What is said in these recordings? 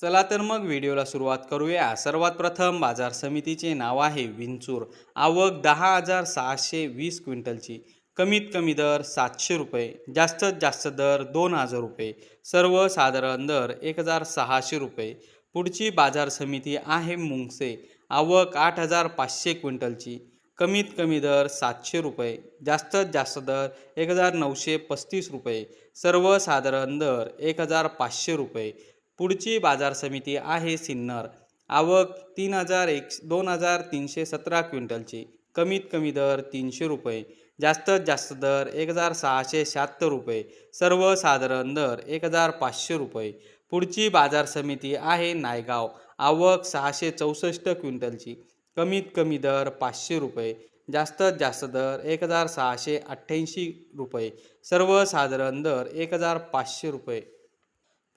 चला तर मग व्हिडिओला सुरुवात करूया. सर्वात प्रथम बाजार समितीचे नाव आहे विंचूर. आवक दहा हजार सहाशे वीस क्विंटलची. कमीत कमी दर सातशे रुपये. जास्तीत जास्त दर दोन हजार रुपये. सर्वसाधारण दर एक हजार सहाशे रुपये. पुढची बाजार समिती आहे मुंगसे. आवक आठ हजार पाचशे क्विंटलची. कमीत कमी दर सातशे रुपये. जास्तीत जास्त दर एक हजार नऊशे पस्तीस रुपये. सर्वसाधारण दर एक हजार पाचशे रुपये. पुढची बाजार समिती आहे सिन्नर. आवक तीन हजार एक दोन हजार तीनशे सतरा क्विंटलची. कमीत कमी दर तीनशे रुपये. जास्तीत जास्त दर एक हजार सहाशे शहात्तर रुपये. सर्वसाधारण दर एक हजार पाचशे रुपये. पुढची बाजार समिती आहे नायगाव. आवक सहाशे चौसष्ट क्विंटलची. कमीत कमी दर पाचशे रुपये. जास्तीत जास्त दर एक हजार सहाशे अठ्ठ्याऐंशी रुपये. सर्वसाधारण दर एक हजार पाचशे रुपये.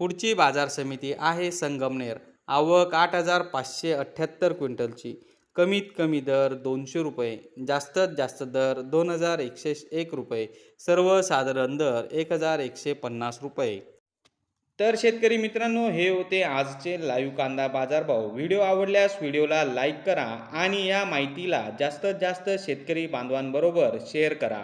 पुढची बाजार समिती आहे संगमनेर. आवक आठ हजार पाचशे अठ्ठ्याहत्तर क्विंटलची. कमीत कमी दर दोनशे रुपये जास्तीत जास्त दर दोन हजार एकशे एक रुपये सर्वसाधारण दर एक हजार एकशे पन्नास रुपये. तर शेतकरी मित्रांनो हे होते आजचे लाईव्ह कांदा बाजारभाव. व्हिडिओ आवडल्यास व्हिडिओला लाईक करा आणि या माहितीला जास्तीत जास्त शेतकरी बांधवांबरोबर शेअर करा.